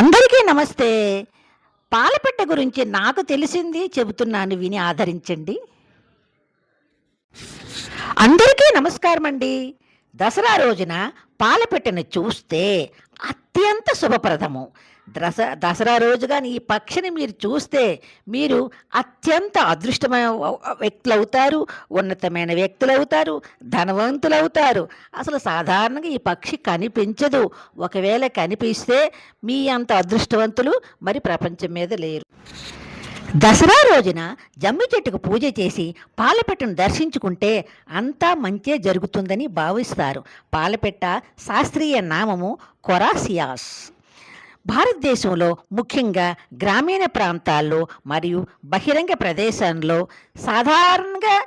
అందరికీ నమస్తే. పాలపిట్ట గురించి నాకు తెలిసింది చెబుతున్నాను విని ఆదరించండి. అందరికీ నమస్కారం అండి దసరా రోజున పాలపెట్టను చూస్తే అత్యంత శుభప్రదము. దస దసరా రోజు కానీ ఈ పక్షిని మీరు చూస్తే మీరు అత్యంత అదృష్టమైన వ్యక్తులు అవుతారు ఉన్నతమైన వ్యక్తులు అవుతారు ధనవంతులు అవుతారు అసలు సాధారణంగా ఈ పక్షి కనిపించదు. ఒకవేళ కనిపిస్తే మీ అంత అదృష్టవంతులు మరి ప్రపంచం మీద లేరు. దసరా రోజున జమ్మి చెట్టుకు పూజ చేసి పాలపెట్టను దర్శించుకుంటే అంతా మంచే జరుగుతుందని భావిస్తారు. పాలపెట్ట శాస్త్రీయ నామము కొరాసియాస్. భారతదేశంలో ముఖ్యంగా గ్రామీణ ప్రాంతాల్లో మరియు బహిరంగ ప్రదేశంలో సాధారణంగా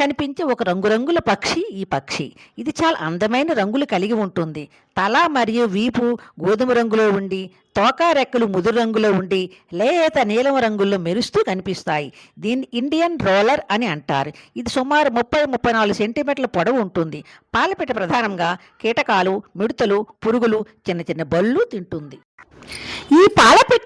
కనిపించే ఒక రంగురంగుల పక్షి ఈ పక్షి. ఇది చాలా అందమైన రంగులు కలిగి ఉంటుంది. తల మరియు వీపు గోధుమ రంగులో ఉండి తోక రెక్కలు ముదురు రంగులో ఉండి లేత నీలం రంగుల్లో మెరుస్తూ కనిపిస్తాయి. దీన్ని ఇండియన్ రోలర్ అని అంటారు. ఇది సుమారు ముప్పై ముప్పై నాలుగు సెంటీమీటర్ల పొడవు ఉంటుంది. పాలపిట ప్రధానంగా కీటకాలు మిడతలు పురుగులు చిన్న చిన్న బళ్ళు తింటుంది. ఈ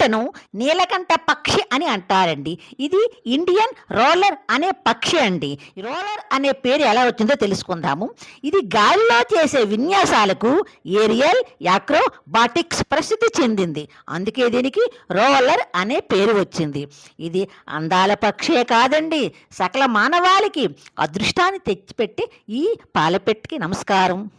పాలపిట్టను నీలకంఠ పక్షి అని అంటారండి. ఇది ఇండియన్ రోలర్ అనే పక్షి అండి. రోలర్ అనే పేరు ఎలా వచ్చిందో తెలుసుకుందాము. ఇది గాలిలో చేసే విన్యాసాలకు ఏరియల్ యాక్రోబాటిక్స్ ప్రసిద్ధి చెందింది. అందుకే దీనికి రోలర్ అనే పేరు వచ్చింది. ఇది అందాల పక్షే కాదండి. సకల మానవాళికి అదృష్టాన్ని తెచ్చిపెట్టి ఈ పాలపెట్టికి నమస్కారం.